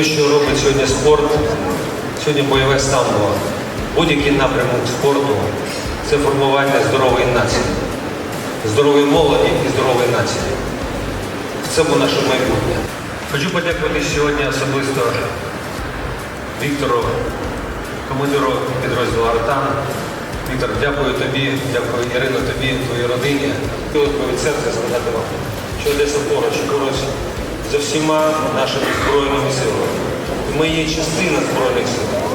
те, що робить сьогодні спорт, сьогодні бойове самбо, будь-який напрямок спорту це формування здорової нації, здорової молоді і здорової нації. В цьому наше майбутнє. Хочу подякувати сьогодні особисто Віктору, командиру підрозділу Артан. Віктор, дякую тобі, дякую Ірино, тобі, твоїй родині. Хотілося від серця сказати вам, що Одеса поруч, поруч за всіма нашими збройними силами. Ми є частина Збройних сил.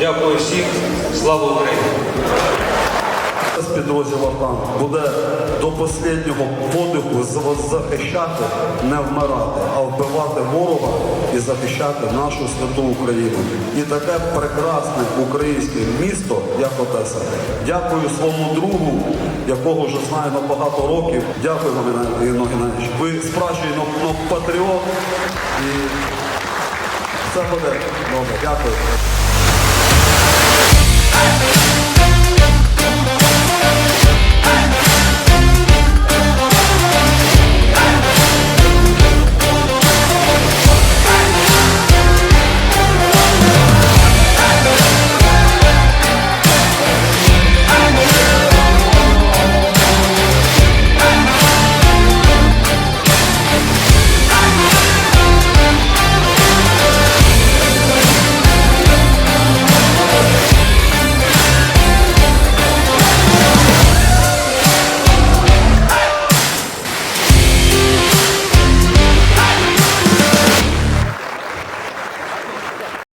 Дякую всім, слава Україні! Підрозділ «Артан» буде до останнього подиху захищати, не вмирати, а вбивати ворога і захищати нашу святу Україну. І таке прекрасне українське місто, як Одеса. Дякую своєму другу, якого вже знаю на багато років. Дякую вам, Геннадійович. Ви справжній патріот і все буде добре. Дякую.